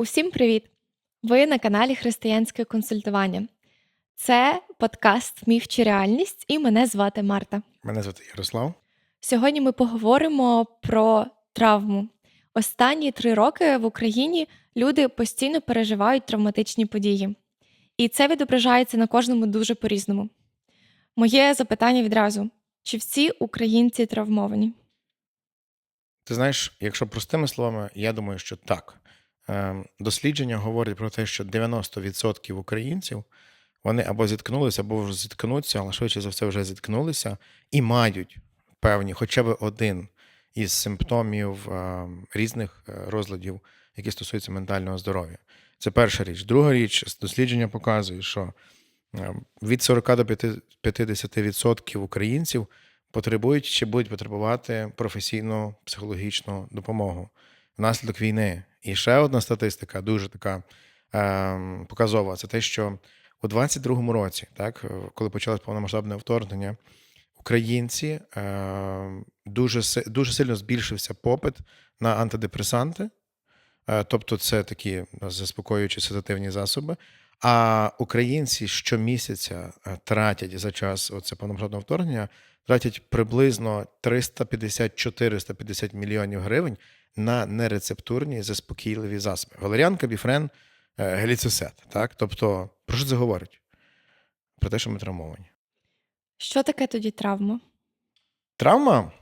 Усім привіт! Ви на каналі Християнське консультування. Це подкаст Міф чи реальність, і мене звати Марта. Мене звати Ярослав. Сьогодні ми поговоримо про травму. Останні три роки в Україні люди постійно переживають травматичні події, і це відображається на кожному дуже по-різному. Моє запитання відразу: чи всі українці травмовані? Ти знаєш, якщо простими словами, я думаю, що так. Ем, Дослідження говорять про те, що 90% українців вони або зіткнулися, або вже зіткнуться, але швидше за все вже зіткнулися і мають певні, хоча б один із симптомів ем, різних е, розладів, які стосуються ментального здоров'я. Це перша річ. Друга річ, дослідження показує, що від 40 до 50% українців потребують чи будуть потребувати професійну психологічну допомогу внаслідок війни. І ще одна статистика, дуже така е, показова, це те, що у 22-му році, так, е, коли почалось повномасштабне вторгнення, українці е, дуже, дуже сильно збільшився попит на антидепресанти, е, тобто це такі заспокоюючі седативні засоби. А українці щомісяця е, тратять за час оце повномасштабного вторгнення, тратять приблизно 350-450 мільйонів гривень на нерецептурні заспокійливі засоби. Валеріанка, біфрен, е, гліцесет. Так? Тобто, про що це говорить? Про те, що ми травмовані. Що таке тоді травма? Травма,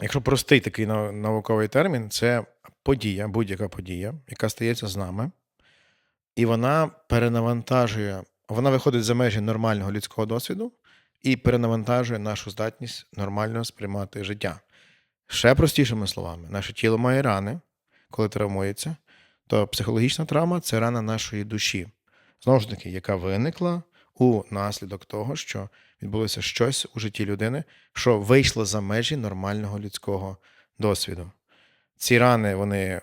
якщо простий такий науковий термін, це подія, будь-яка подія, яка стається з нами, і вона перенавантажує, вона виходить за межі нормального людського досвіду і перенавантажує нашу здатність нормально сприймати життя. Ще простішими словами, наше тіло має рани, коли травмується, то психологічна травма це рана нашої душі, знову ж таки, яка виникла у наслідок того, що відбулося щось у житті людини, що вийшло за межі нормального людського досвіду. Ці рани, вони,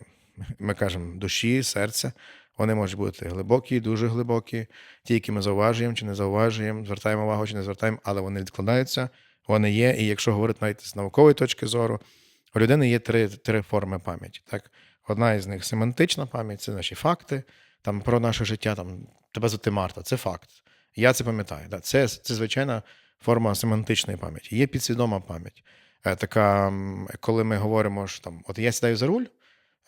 ми кажемо, душі, серця, вони можуть бути глибокі, дуже глибокі, ті, які ми зауважуємо чи не зауважуємо, звертаємо увагу чи не звертаємо, але вони відкладаються, вони є. І якщо говорити навіть з наукової точки зору, у людини є три, три форми пам'яті. Так? Одна із них семантична пам'ять, це наші факти, там про наше життя, там тебе звати Марта, це факт. Я це пам'ятаю. Да? Це, це звичайна форма семантичної пам'яті. Є підсвідома пам'ять. Е, Така, коли ми говоримо, що там, от я сідаю за руль,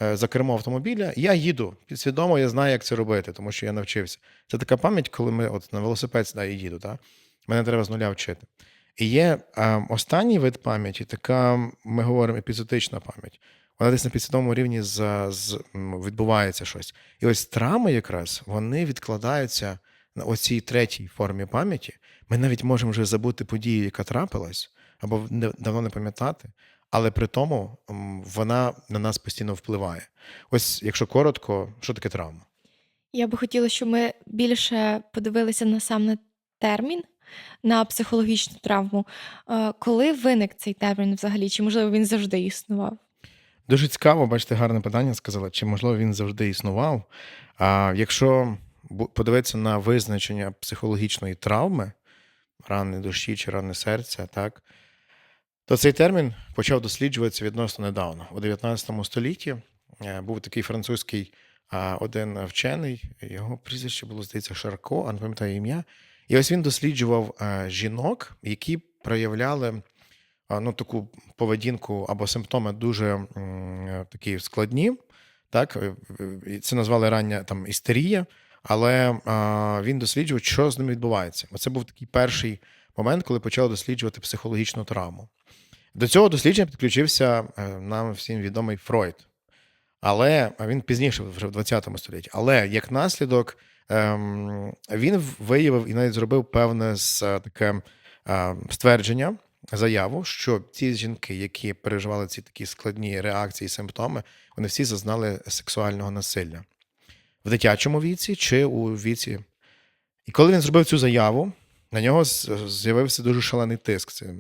е, за кермо автомобіля, я їду. Підсвідомо, я знаю, як це робити, тому що я навчився. Це така пам'ять, коли ми от на велосипед сідаю їду. Так? Мене треба з нуля вчити. І є останній вид пам'яті, така, ми говоримо, епізотична пам'ять. Вона десь на підсвідомому рівні за, з, відбувається щось. І ось травми якраз вони відкладаються на оцій третій формі пам'яті. Ми навіть можемо вже забути подію, яка трапилась, або не, давно не пам'ятати, але при тому вона на нас постійно впливає. Ось, якщо коротко, що таке травма? Я би хотіла, щоб ми більше подивилися на сам термін, на психологічну травму. Е, Коли виник цей термін взагалі? Чи можливо він завжди існував? Дуже цікаво, бачите, гарне питання сказала, чи можливо він завжди існував. А якщо подивитися на визначення психологічної травми, рани душі чи рани серця, так, то цей термін почав досліджуватися відносно недавно. У 19 столітті е, був такий французький один вчений, його прізвище було, здається, Шарко, а не пам'ятаю ім'я. І ось він досліджував е, жінок, які проявляли ну, таку поведінку або симптоми дуже е, такі складні. Так? е, е, Це назвали рання там істерія, але він досліджував, що з ними відбувається. Оце був такий перший момент, коли почали досліджувати психологічну травму. До цього дослідження підключився е, нам всім відомий Фройд. Але він пізніше, вже в 20 столітті. Але як наслідок, він виявив і навіть зробив певне е, таке е, ствердження, заяву, що ці жінки, які переживали ці такі складні реакції, симптоми, вони всі зазнали сексуального насилля в дитячому віці чи у віці. І коли він зробив цю заяву, на нього з'явився дуже шалений тиск. Це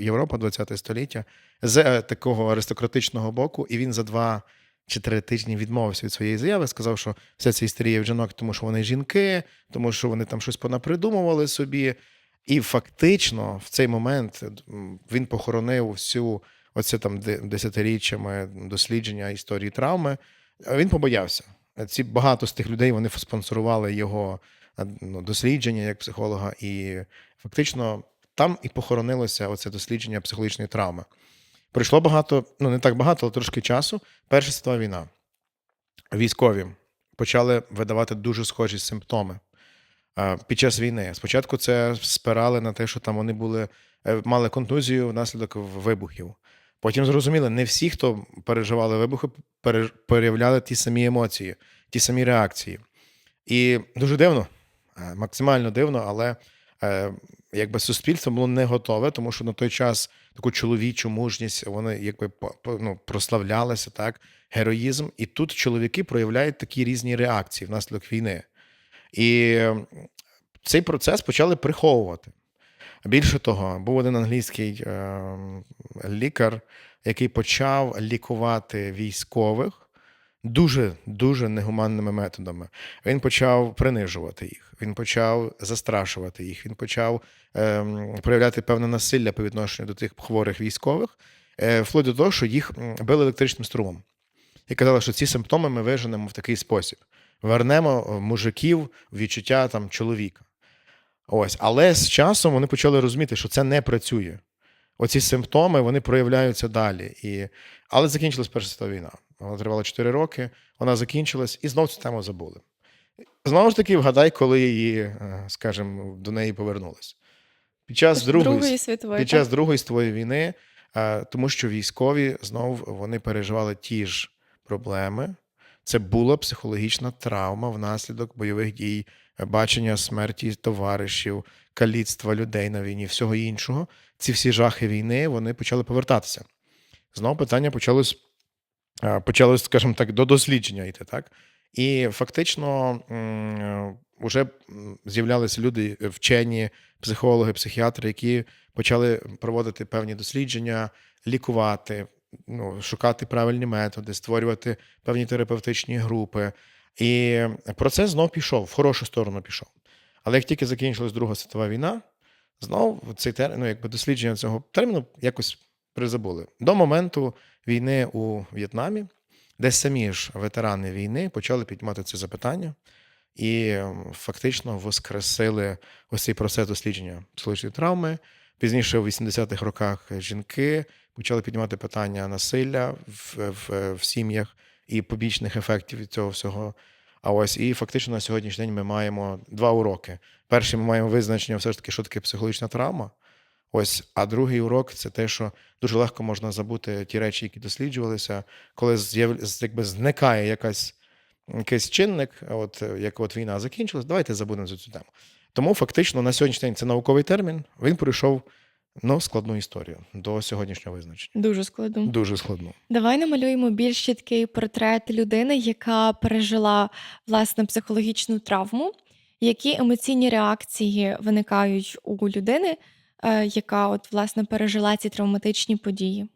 Європа 20 століття з е, такого аристократичного боку, і він за два чи три тижні відмовився від своєї заяви, сказав, що вся ця істерія в жінок, тому що вони жінки, тому що вони там щось понапридумували собі. І фактично в цей момент він похоронив всю оце там десятиріччями дослідження історії травми. Він побоявся Ці багато з тих людей вони спонсорували його е, ну, дослідження як психолога, і фактично там і похоронилося оце дослідження психологічної травми. Пройшло багато, ну не так багато, але трошки часу. Перша світова війна. Військові почали видавати дуже схожі симптоми е, під час війни. Спочатку це спирали на те, що там вони були, е, мали контузію внаслідок вибухів. Потім зрозуміли, не всі, хто переживали вибухи, переявляли ті самі емоції, ті самі реакції. І дуже дивно, е, максимально дивно, але якби суспільство було не готове, тому що на той час таку чоловічу мужність вони якби ну, прославлялися, так, героїзм. І тут чоловіки проявляють такі різні реакції внаслідок війни. І цей процес почали приховувати. Більше того, був один англійський е, лікар, який почав лікувати військових дуже дуже негуманними методами. Він почав принижувати їх, він почав застрашувати їх, він почав е, проявляти певне насилля по відношенню до тих хворих військових, е, вплоть до того, що їх били електричним струмом. І казали, що ці симптоми ми виженемо в такий спосіб: вернемо е, мужиків в відчуття там чоловіка. Ось, але з часом вони почали розуміти, що це не працює. Оці симптоми вони проявляються далі. І... Але закінчилась Перша світова війна. Вона тривала 4 роки, вона закінчилась, і знову цю тему забули. Знову ж таки, вгадай, коли її, е, скажімо, до неї повернулись. Під час другої, Другої світової. під так. час Другої світової війни, е, тому що військові знов вони переживали ті ж проблеми. Це була психологічна травма внаслідок бойових дій, бачення смерті товаришів, каліцтва людей на війні, всього іншого. Ці всі жахи війни вони почали повертатися. Знову питання почалось, е, почалось, скажімо так, до дослідження йти, так? І фактично вже з'являлися люди, е, вчені, психологи, психіатри, які почали проводити певні дослідження, лікувати, ну, шукати правильні методи, створювати певні терапевтичні групи. І процес знов пішов, в хорошу сторону пішов. Але як тільки закінчилась Друга світова війна, знов цей термін, ну, якби дослідження цього терміну якось призабули. До моменту війни у В'єтнамі, де самі ж ветерани війни почали піднімати це запитання і фактично воскресили ось цей процес дослідження психологічної травми. Пізніше, у 80-х роках, жінки почали піднімати питання насилля в, в, в сім'ях і побічних ефектів від цього всього. А ось і фактично на сьогоднішній день ми маємо два уроки. Перший ми маємо визначення, все ж таки, що таке психологічна травма. Ось, а другий урок це те, що дуже легко можна забути ті речі, які досліджувалися, коли з'яв... якби зникає якась, якийсь чинник, от як от війна закінчилась, давайте забудемо за цю тему. Тому фактично на сьогоднішній день це науковий термін. Він пройшов ну, складну історію до сьогоднішнього визначення. Дуже складно. Дуже складну. Давай намалюємо більш чіткий портрет людини, яка пережила власне психологічну травму. Які емоційні реакції виникають у людини, яка от власне пережила ці травматичні події?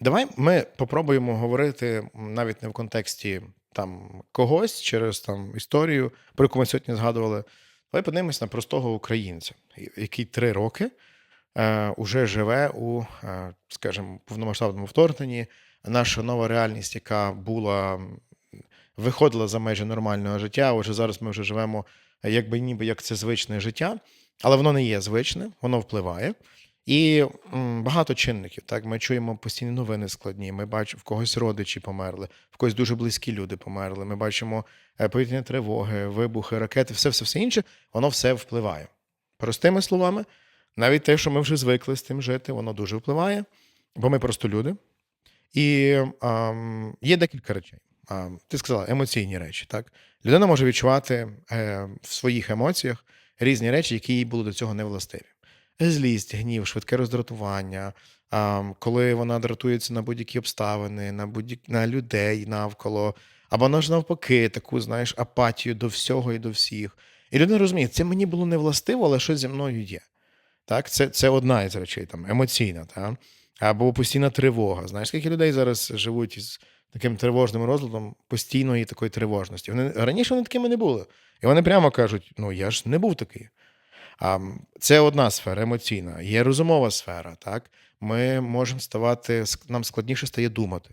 Давай ми попробуємо говорити навіть не в контексті там когось через там історію, про яку ми сьогодні згадували. Давай подивимось на простого українця, який три роки е, уже живе у, е, скажімо, повномасштабному вторгненні. Наша нова реальність, яка була виходила за межі нормального життя. Отже, зараз ми вже живемо, е, якби ніби як це звичне життя, але воно не є звичне, воно впливає. І багато чинників. Так, ми чуємо постійні новини складні. Ми бачимо, в когось родичі померли, в когось дуже близькі люди померли. Ми бачимо е, повітряні тривоги, вибухи, ракети, все, все, все інше. Воно все впливає. Простими словами, навіть те, що ми вже звикли з тим жити, воно дуже впливає, бо ми просто люди. І ам, є декілька речей. А, ти сказала емоційні речі. Так? Людина може відчувати е, в своїх емоціях різні речі, які їй були до цього не властиві. Злість, гнів, швидке роздратування, коли вона дратується на будь-які обставини, на будь на людей навколо, або вона ж навпаки, таку, знаєш, апатію до всього і до всіх. І людина розуміє, це мені було не властиво, але щось зі мною є. Так, це, це одна із речей, там, емоційна, так? або постійна тривога. Знаєш, скільки людей зараз живуть із таким тривожним розладом постійної такої тривожності. Вони раніше вони такими не були. І вони прямо кажуть: ну я ж не був такий. А, Це одна сфера емоційна, є розумова сфера. Так? Ми можемо ставати, нам складніше стає думати.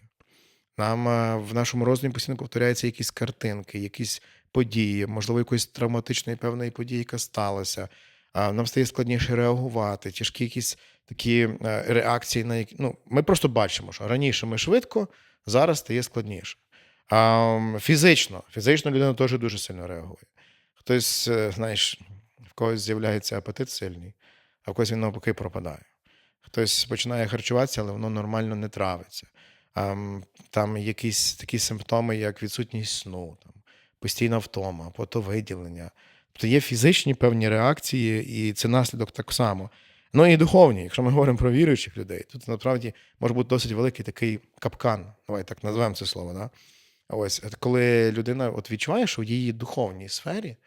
Нам е, в нашому розумі постійно повторяються якісь картинки, якісь події, можливо, якоїсь травматичної певної події, яка сталася. Нам стає складніше реагувати, тяжкі якісь такі е, реакції на які. Ну, ми просто бачимо, що раніше ми швидко, зараз стає складніше. А, фізично, фізично людина теж дуже сильно реагує. Хтось, е, знаєш, в когось з'являється апетит сильний, а в когось він навпаки пропадає. Хтось починає харчуватися, але воно нормально не травиться. А, там якісь такі симптоми, як відсутність сну, там, постійна втома, потовиділення. Тобто є фізичні певні реакції, і це наслідок так само. Ну і духовні, якщо ми говоримо про віруючих людей, тут насправді може бути досить великий такий капкан. Давай так назвемо це слово. Да? Ось, коли людина от відчуває, що в її духовній сфері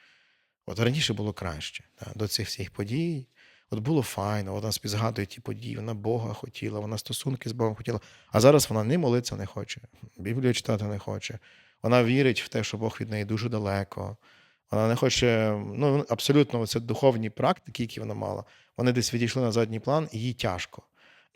от раніше було краще да, до цих всіх подій. От було файно, вона собі згадує ті події, вона Бога хотіла, вона стосунки з Богом хотіла. А зараз вона не молитися не хоче, Біблію читати не хоче. Вона вірить в те, що Бог від неї дуже далеко. Вона не хоче, ну абсолютно це духовні практики, які вона мала. Вони десь відійшли на задній план, і їй тяжко.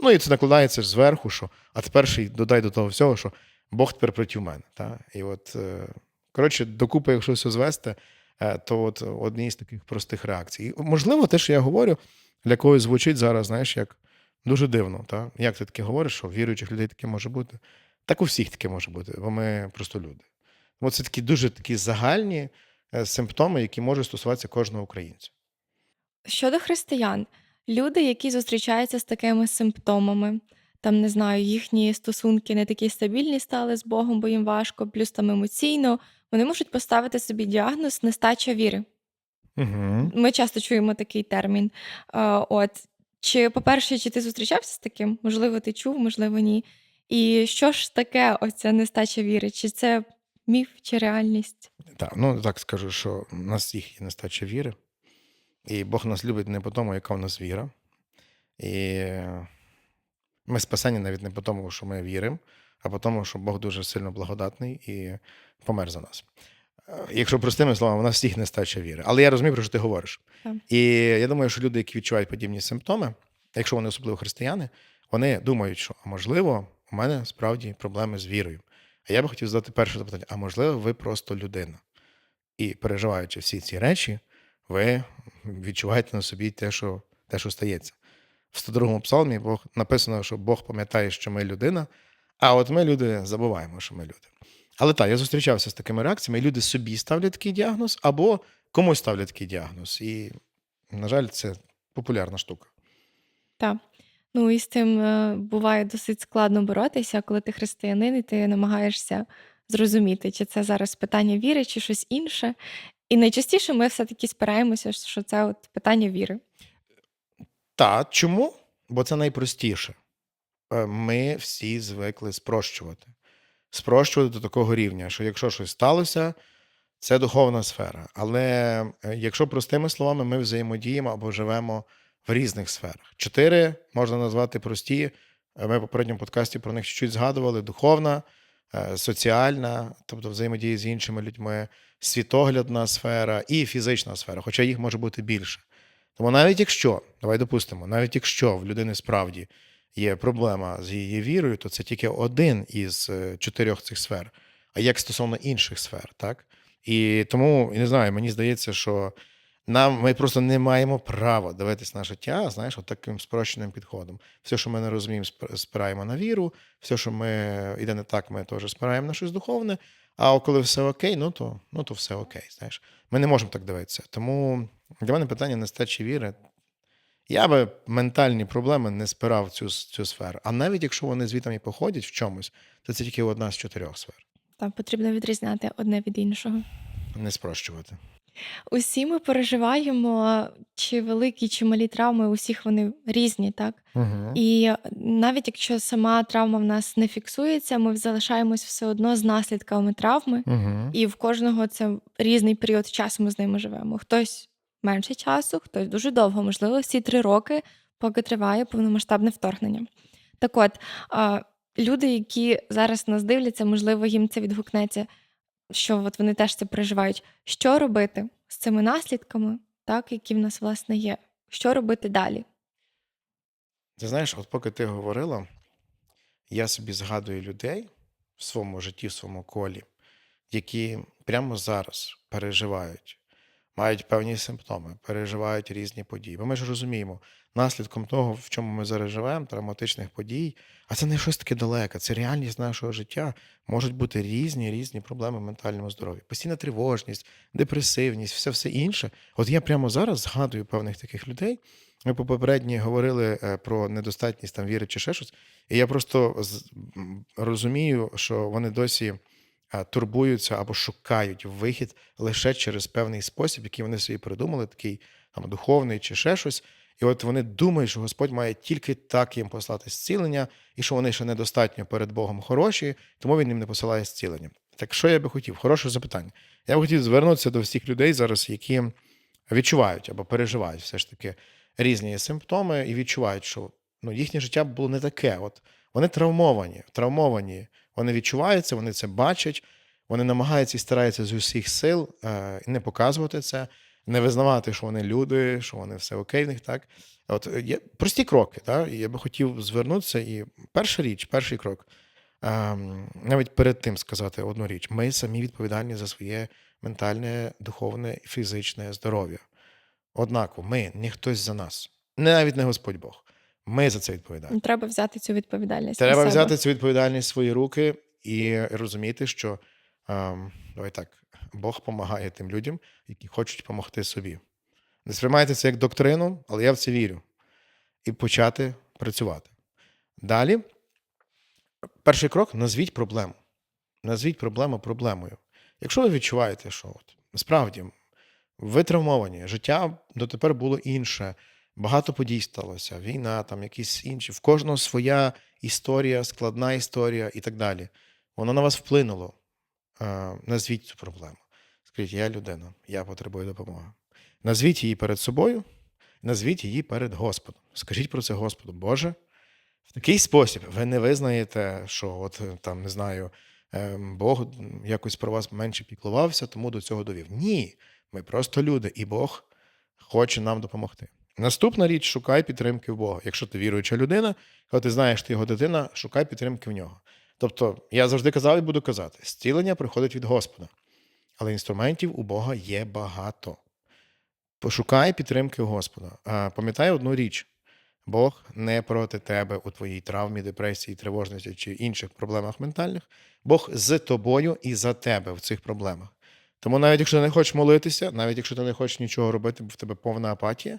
Ну і це накладається ж зверху, що а тепер ще й додай до того всього, що Бог тепер проти мене. Та? І от, е, коротше, докупи, якщо все звести, е, то от одні з таких простих реакцій. І, можливо, те, що я говорю, для когось звучить зараз, знаєш, як дуже дивно. Та? Як ти таке говориш, що віруючих людей таке може бути? Так у всіх таке може бути, бо ми просто люди. Тому це такі дуже такі загальні симптоми, які можуть стосуватися кожного українця. Щодо християн, люди, які зустрічаються з такими симптомами, там не знаю, їхні стосунки не такі стабільні стали з Богом, бо їм важко, плюс там емоційно, вони можуть поставити собі діагноз нестача віри. Угу. Ми часто чуємо такий термін. Е, От чи, по-перше, чи ти зустрічався з таким? Можливо, ти чув, можливо, ні. І що ж таке оця нестача віри? Чи це міф, чи реальність? Так, ну так скажу, що в нас всіх є нестача віри, і Бог нас любить не по тому, яка в нас віра. І ми спасені навіть не по тому, що ми віримо, а по тому, що Бог дуже сильно благодатний і помер за нас. Е, Якщо простими словами, у нас всіх нестача віри. Але я розумію, про що ти говориш. Так. І я думаю, що люди, які відчувають подібні симптоми, якщо вони особливо християни, вони думають, що можливо, у мене справді проблеми з вірою. А я би хотів задати перше запитання: а можливо, ви просто людина? І переживаючи всі ці речі, ви відчуваєте на собі те, що, те, що стається. В 102-му псалмі Бог написано, що Бог пам'ятає, що ми людина, а от ми люди забуваємо, що ми люди. Але так, я зустрічався з такими реакціями, і люди собі ставлять такий діагноз, або комусь ставлять такий діагноз. І, на жаль, це популярна штука. Так. Ну і з цим е, буває досить складно боротися, коли ти християнин, і ти намагаєшся зрозуміти, чи це зараз питання віри, чи щось інше. І найчастіше ми все-таки спираємося, що це от питання віри. Та чому? Бо це найпростіше. Е, Ми всі звикли спрощувати. Спрощувати до такого рівня, що якщо щось сталося, це духовна сфера. Але е, якщо простими словами, ми взаємодіємо або живемо в різних сферах. Чотири можна назвати прості. Е, Ми в попередньому подкасті про них чуть-чуть згадували: духовна, е, соціальна, тобто взаємодія з іншими людьми, світоглядна сфера і фізична сфера, хоча їх може бути більше. Тому навіть якщо, давай допустимо, навіть якщо в людини справді є проблема з її вірою, то це тільки один із е, чотирьох цих сфер. А як стосовно інших сфер, так? І тому, я не знаю, мені здається, що нам ми просто не маємо права дивитись на життя, знаєш, от таким спрощеним підходом. Все, що ми не розуміємо, сп- спираємо на віру, все, що ми йде не так, ми теж спираємо на щось духовне. А коли все окей, ну то, ну то все окей. Знаєш, ми не можемо так дивитися. Тому для мене питання нестачі віри. Я би ментальні проблеми не спирав в цю, цю сферу. А навіть якщо вони звітом і походять в чомусь, то це тільки одна з чотирьох сфер. Там потрібно відрізняти одне від іншого. Не спрощувати. Усі ми переживаємо чи великі, чи малі травми, усіх вони різні, так? Угу. І навіть якщо сама травма в нас не фіксується, ми залишаємось все одно з наслідками травми, Угу. і в кожного це різний період часу ми з ними живемо. Хтось менше часу, хтось дуже довго, можливо, всі три роки, поки триває повномасштабне вторгнення. Так от, люди, які зараз нас дивляться, можливо, їм це відгукнеться, що от вони теж це переживають. Що робити з цими наслідками, так, які в нас власне є? Що робити далі? Ти знаєш, от поки ти говорила, я собі згадую людей, в своєму житті, в своєму колі, які прямо зараз переживають, мають певні симптоми, переживають різні події. Бо ми ж розуміємо, наслідком того, в чому ми зараз живемо, травматичних подій, а це не щось таке далеке, це реальність нашого життя. Можуть бути різні різні проблеми ментальному здоров'ї. Постійна тривожність, депресивність, все все інше. От я прямо зараз згадую певних таких людей. Ми попередні говорили е, про недостатність там віри чи ще щось. І я просто розумію, що вони досі турбуються або шукають вихід лише через певний спосіб, який вони собі придумали, такий там духовний чи ще щось. І от вони думають, що Господь має тільки так їм послати зцілення, і що вони ще недостатньо перед Богом хороші, тому він їм не посилає зцілення. Так що я би хотів? Хороше запитання. Я б хотів звернутися до всіх людей зараз, які відчувають або переживають все ж таки різні симптоми і відчувають, що ну, їхнє життя було не таке. От вони травмовані, травмовані. Вони відчуваються, вони це бачать, вони намагаються і стараються з усіх сил е, не показувати це, не визнавати, що вони люди, що вони все окей в них, так. От е, є прості кроки, так? Я би хотів звернутися. І перша річ, перший крок, ем, навіть перед тим сказати одну річ: ми самі відповідальні за своє ментальне, духовне і фізичне здоров'я. Однаково, ми, не хтось за нас, навіть не Господь Бог. Ми за це відповідаємо. Треба взяти цю відповідальність. на Треба себе. взяти цю відповідальність в свої руки і розуміти, що ем, давай так, Бог допомагає тим людям, які хочуть допомогти собі. Не сприймайте це як доктрину, але я в це вірю. І почати працювати. Далі, перший крок назвіть проблему. Назвіть проблему проблемою. Якщо ви відчуваєте, що от, справді ви травмовані, життя дотепер було інше, багато подій сталося, війна, там якісь інші, в кожного своя історія, складна історія і так далі. Воно на вас вплинуло. Е, Назвіть цю проблему. Скажіть, я людина, я потребую допомоги. Назвіть її перед собою, назвіть її перед Господом. Скажіть про це Господу, Боже. В такий спосіб ви не визнаєте, що от е, там не знаю, е, Бог якось про вас менше піклувався, тому до цього довів. Ні, ми просто люди, і Бог хоче нам допомогти. Наступна річ шукай підтримки в Бога. Якщо ти віруюча людина, коли ти знаєш, ти його дитина, шукай підтримки в нього. Тобто, я завжди казав і буду казати: зцілення приходить від Господа, але інструментів у Бога є багато. Пошукай підтримки у Господа. А, Пам'ятай одну річ: Бог не проти тебе у твоїй травмі, депресії, тривожності чи інших проблемах ментальних. Бог з тобою і за тебе в цих проблемах. Тому навіть якщо ти не хочеш молитися, навіть якщо ти не хочеш нічого робити, бо в тебе повна апатія,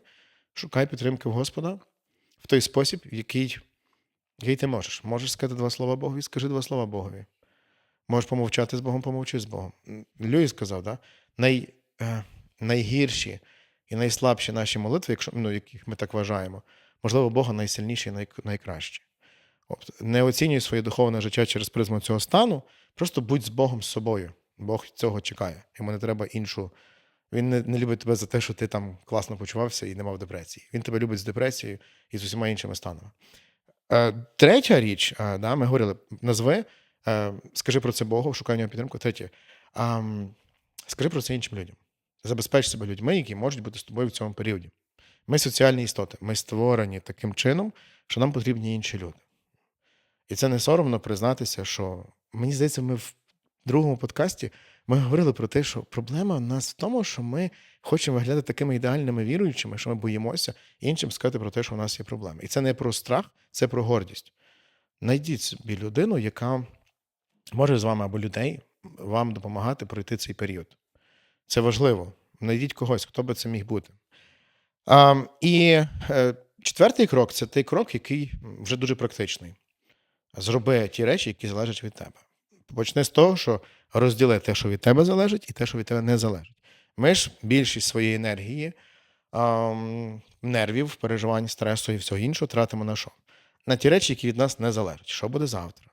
шукай підтримки в Господа в той спосіб, в який, який ти можеш. Можеш сказати два слова Богові, скажи два слова Богові. Можеш помовчати з Богом, помовчи з Богом. Льюіс сказав, да? Най, е, найгірші і найслабші наші молитви, якщо, ну, яких ми так вважаємо, можливо, Бога найсильніші і най, найкращі. От, не оцінюй своє духовне життя через призму цього стану, просто будь з Богом з собою. Бог цього чекає. Йому не треба іншу. Він не, не любить тебе за те, що ти там класно почувався і не мав депресії. Він тебе любить з депресією і з усіма іншими станами. Е, третя річ, е, да, ми говорили, назви, е, скажи про це Богу, шукай нього підтримку. Третє, е, скажи про це іншим людям. Забезпеч себе людьми, які можуть бути з тобою в цьому періоді. Ми соціальні істоти, ми створені таким чином, що нам потрібні інші люди. І це не соромно признатися, що мені здається, ми в другому подкасті ми говорили про те, що проблема в нас в тому, що ми хочемо виглядати такими ідеальними віруючими, що ми боїмося іншим сказати про те, що у нас є проблеми. І це не про страх, це про гордість. Найдіть собі людину, яка може з вами або людей вам допомагати пройти цей період. Це важливо. Найдіть когось, хто би це міг бути. А, і е, четвертий крок це той крок, який вже дуже практичний. Зроби ті речі, які залежать від тебе. Почни з того, що розділи те, що від тебе залежить, і те, що від тебе не залежить. Ми ж більшість своєї енергії, ем, нервів, переживань, стресу і всього іншого тратимо на що? На ті речі, які від нас не залежать. Що буде завтра?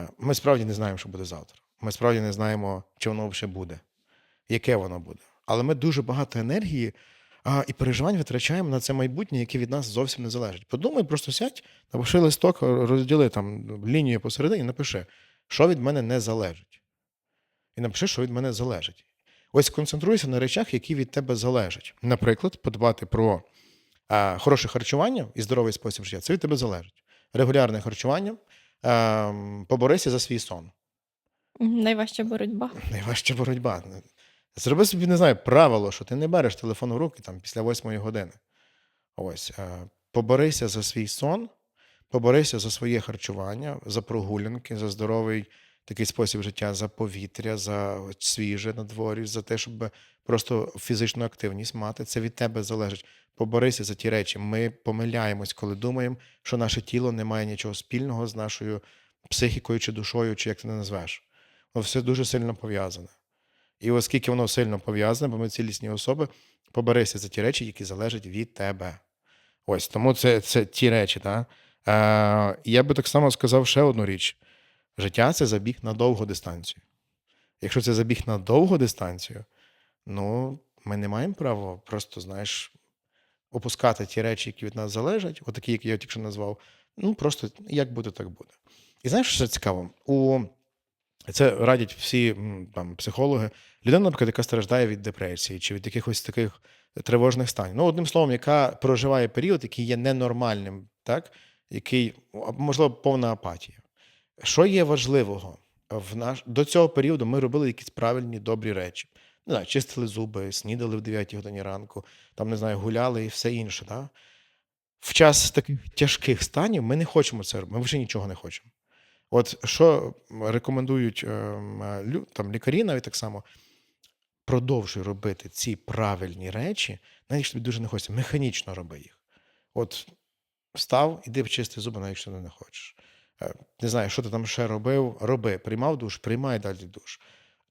Е, Ми справді не знаємо, що буде завтра. Ми справді не знаємо, чи воно ще буде, яке воно буде. Але ми дуже багато енергії а, і переживань витрачаємо на це майбутнє, яке від нас зовсім не залежить. Подумай, просто сядь, напиши листок, розділи там лінію посередині, напиши, що від мене не залежить. І напиши, що від мене залежить. Ось концентруйся на речах, які від тебе залежать. Наприклад, подбати про а, хороше харчування і здоровий спосіб життя. Це від тебе залежить. Регулярне харчування, ем, поборися за свій сон. Найважча боротьба. Найважча боротьба. Зроби собі, не знаю, правило, що ти не береш телефон у руки там, після восьмої години. Ось. е, Поборися за свій сон, поборися за своє харчування, за прогулянки, за здоровий такий спосіб життя, за повітря, за свіже на дворі, за те, щоб просто фізичну активність мати. Це від тебе залежить. Поборися за ті речі. Ми помиляємось, коли думаємо, що наше тіло не має нічого спільного з нашою психікою чи душою, чи як ти не назвеш. Воно все дуже сильно пов'язане. І оскільки воно сильно пов'язане, бо ми цілісні особи, поберися за ті речі, які залежать від тебе. Ось тому це, це ті речі. Так? Я би так само сказав ще одну річ: життя це забіг на довгу дистанцію. Якщо це забіг на довгу дистанцію, ну ми не маємо права просто, знаєш, опускати ті речі, які від нас залежать, отакі, які я тільки назвав. Ну, просто як буде, так буде. І знаєш, що цікаво? У це радять всі там, психологи. Людина, наприклад, яка страждає від депресії чи від якихось таких тривожних станів. Ну, одним словом, яка проживає період, який є ненормальним, так? Який, можливо, повна апатія. Що є важливого? В наш... До цього періоду ми робили якісь правильні, добрі речі. Не знаю, чистили зуби, снідали в 9 годині ранку, там, не знаю, гуляли і все інше. Так? В час таких тяжких станів ми не хочемо це робити, ми вже нічого не хочемо. От що рекомендують ем, там, лікарі навіть так само, продовжуй робити ці правильні речі, навіть тобі дуже не хочеться, механічно роби їх. От встав, іди вчисти зуби, навіть якщо ти не хочеш. Е, Не знаю, що ти там ще робив, роби. Приймав душ, приймай далі душ.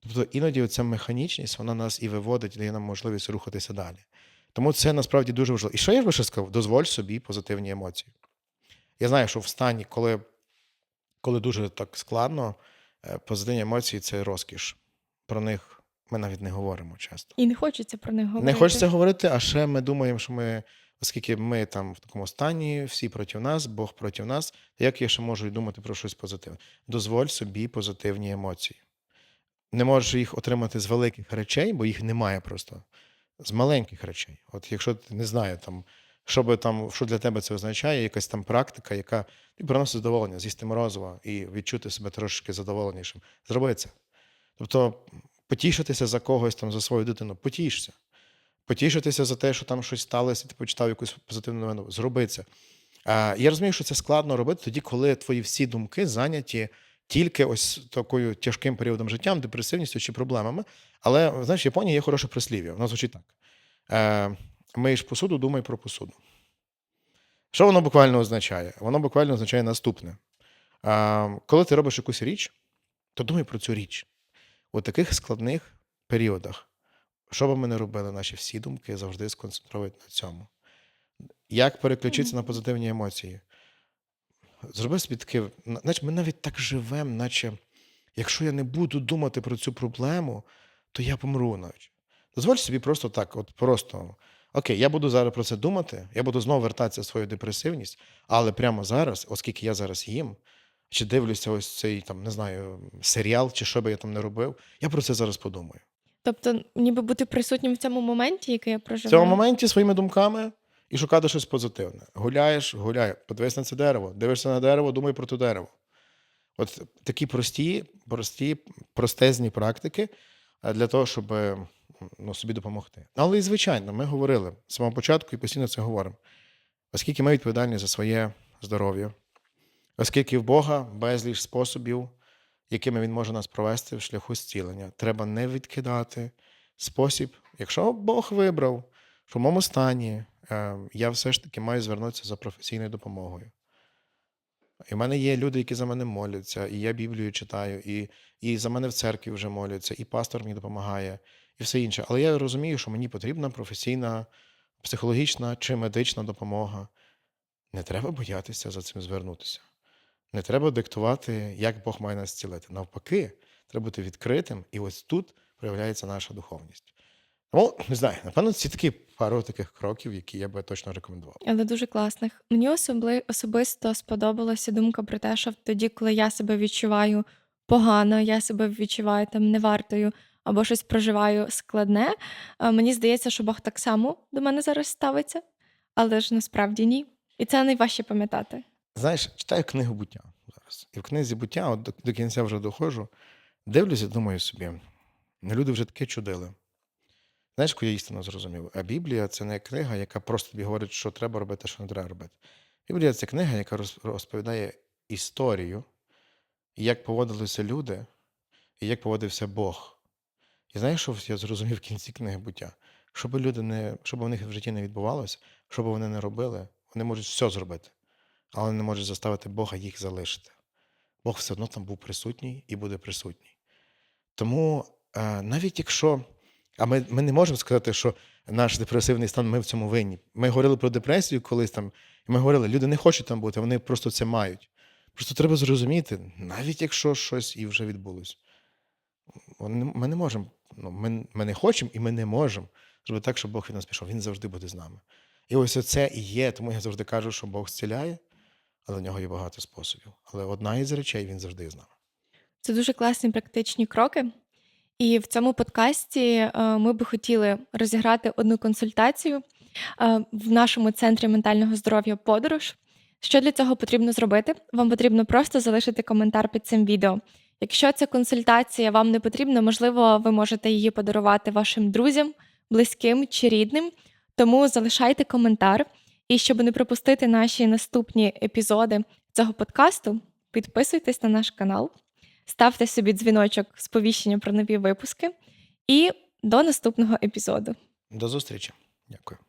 Тобто іноді оця механічність, вона нас і виводить, дає нам можливість рухатися далі. Тому це насправді дуже важливо. І що я би ще сказав? Дозволь собі позитивні емоції. Я знаю, що в стані, коли, коли дуже так складно, е, позитивні емоції це розкіш. Про них ми навіть не говоримо часто. І не хочеться про них говорити. Не хочеться говорити, а ще ми думаємо, що ми, оскільки ми там в такому стані, всі проти нас, Бог проти нас, як я ще можу думати про щось позитивне? Дозволь собі позитивні емоції. Не можеш їх отримати з великих речей, бо їх немає просто. З маленьких речей. От якщо ти не знаю, там, що, би там, що для тебе це означає, якась там практика, яка тобі приносить задоволення, з'їсти морозиво і відчути себе трошки задоволенішим. Зроби це. Тобто потішитися за когось там, за свою дитину, потішся. Потішитися за те, що там щось сталося, ти почитав якусь позитивну новину. Зроби це. Я розумію, що це складно робити тоді, коли твої всі думки зайняті тільки ось такою тяжким періодом життя, депресивністю чи проблемами. Але знаєш, в Японії є хороше прислів'я. Воно звучить так: е, миєш посуду, думай про посуду. Що воно буквально означає? Воно буквально означає наступне: е, коли ти робиш якусь річ, то думай про цю річ. У таких складних періодах, що би ми не робили, наші всі думки завжди сконцентрують на цьому. Як переключитися на позитивні емоції? Зроби собі таке, наче ми навіть так живемо, наче якщо я не буду думати про цю проблему, то я помру навіть. Дозволь собі просто так, от просто. Окей, я буду зараз про це думати, я буду знову вертатися в свою депресивність, але прямо зараз, оскільки я зараз їм, чи дивлюся ось цей там, не знаю, серіал, чи що би я там не робив, я про це зараз подумаю. Тобто, ніби бути присутнім в цьому моменті, який я В цьому моменті своїми думками і шукати щось позитивне. Гуляєш, гуляй, подивись на це дерево, дивишся на дерево, думай про те дерево. От такі прості, прості, простезні практики е, для того, щоб е, ну, собі допомогти. Але і звичайно, ми говорили з самого початку і постійно це говоримо. Оскільки ми відповідальні за своє здоров'я, оскільки в Бога безліч способів, якими Він може нас провести в шляху зцілення, треба не відкидати спосіб, якщо Бог вибрав, в моєму стані е, я все ж таки маю звернутися за професійною допомогою. І в мене є люди, які за мене моляться, і я Біблію читаю, і, і за мене в церкві вже моляться, і пастор мені допомагає, і все інше. Але я розумію, що мені потрібна професійна, психологічна чи медична допомога. Не треба боятися за цим звернутися. Не треба диктувати, як Бог має нас зцілити. Навпаки, треба бути відкритим, і ось тут проявляється наша духовність. Тому не знаю, напевно, це такі пару таких кроків, які я би точно рекомендував. Але дуже класних. Мені особли... особисто сподобалася думка про те, що тоді, коли я себе відчуваю погано, я себе відчуваю там невартою або щось проживаю складне. Мені здається, що Бог так само до мене зараз ставиться, але ж насправді ні. І це найважче пам'ятати. Знаєш, читаю книгу буття зараз. І в книзі буття, от до, до кінця вже доходжу, дивлюся, думаю собі, ну люди вже таке чудили. Знаєш, яку я істину зрозумів? А Біблія це не книга, яка просто тобі говорить, що треба робити, що не треба робити. Біблія це книга, яка розповідає історію, як поводилися люди, і як поводився Бог. І знаєш, що я зрозумів в кінці книги буття? Щоб люди не, щоб у них в житті не відбувалося, що вони не робили, вони можуть все зробити, але не можуть заставити Бога їх залишити. Бог все одно там був присутній і буде присутній. Тому е, навіть якщо. А ми, ми не можемо сказати, що наш депресивний стан, ми в цьому винні. Ми говорили про депресію колись там, і ми говорили, люди не хочуть там бути, вони просто це мають. Просто треба зрозуміти, навіть якщо щось і вже відбулося. Вони- Ми не можемо, ну, ми, ми не хочемо і ми не можемо зробити так, щоб Бог від нас пішов. Він завжди буде з нами. І ось це і є. Тому я завжди кажу, що Бог зціляє, але в нього є багато способів. Але одна із речей він завжди з нами. Це дуже класні практичні кроки. І в цьому подкасті е, ми би хотіли розіграти одну консультацію е, в нашому центрі ментального здоров'я Подорож. Що для цього потрібно зробити? Вам потрібно просто залишити коментар під цим відео. Якщо ця консультація вам не потрібна, можливо, ви можете її подарувати вашим друзям, близьким чи рідним. Тому залишайте коментар. І щоб не пропустити наші наступні епізоди цього подкасту, підписуйтесь на наш канал, ставте собі дзвіночок сповіщення про нові випуски. І до наступного епізоду. До зустрічі. Дякую.